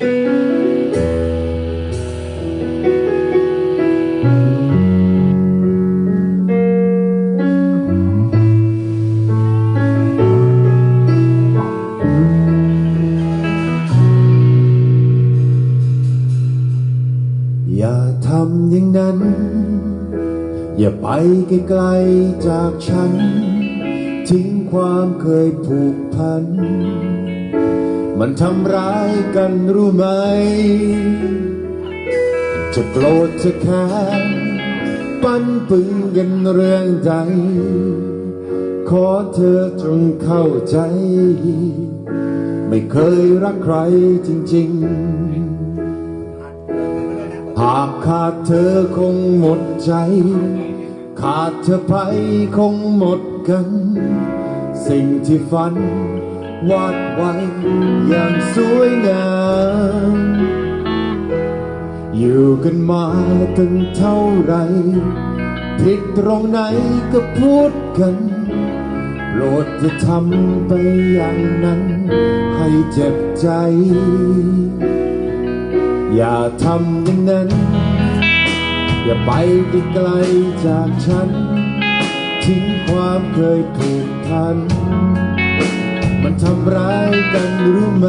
อย่าทำอย่างนั้น อย่าไปไกลๆจากฉัน ทิ้งความเคยผูกพัน มันทำร้ายกันรู้ไหม จะโกรธจะแค้นปั้นปึงกันเรื่องใด ขอเธอจงเข้าใจ ไม่เคยรักใครจริง ๆ หากขาดเธอคงหมดใจ ขาดเธอไปคงหมดกัน สิ่งที่ฝัน วาดไว้อย่างสวยงาม อยู่กันมาตั้งเท่าไรผิดตรงไหนก็พูดกันโปรดอย่าทำไปอย่างนั้น ให้เจ็บใจ อย่าทำอย่างนั้น อย่าไปไกลจากฉัน ทิ้งความเคยผูกพัน มันทำร้ายกันรู้ไหม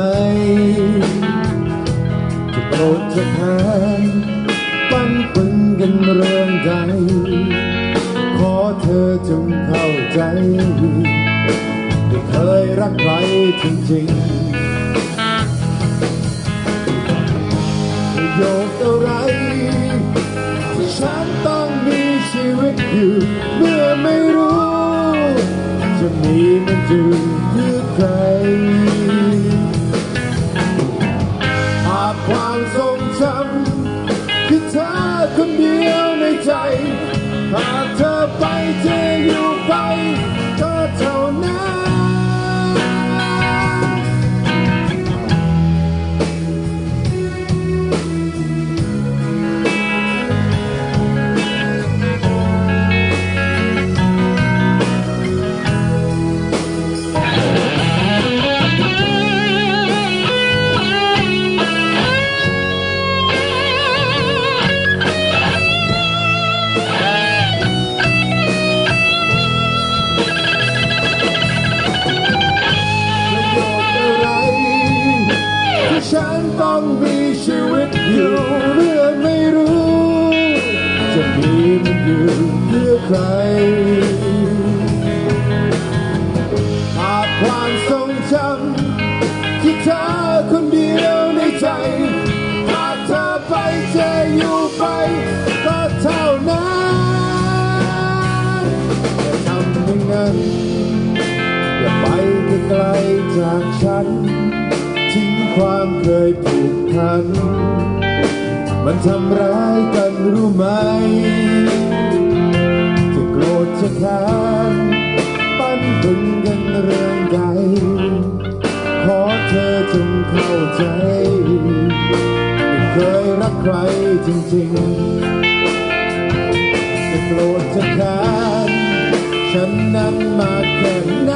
จะโกรธจะแค้นปั้นปึงกันเรื่องใดขอเธอจงเข้าใจไม่เคยรักใครจริงๆประโยชน์อะไรที่ฉันต้องมีชีวิตอยู่ เมื่อไม่รู้ จะมีมันอยู่ ใคร หากความทรงจำคือเธอคนเดียว ฉันต้องมีชีวิตอยู่เมื่อไม่รู้ จะมีมันอยู่เพื่อใคร หากความทรงจำที่เธอคนเดียวในใจ หากเธอไปจะอยู่ไปก็เท่านั้นอย่าทำอย่างนั้นอย่าไปไกลจากฉัน ความเคยผูกพัน มันทำร้ายกันรู้ไหม จะโกรธจะแค้นปั้นปึงกันเรื่องใดขอเธอจงเข้าใจ ไม่เคยรักใครจริงๆ จะโกรธจะแค้นฉันนั้นมาแค่ไหน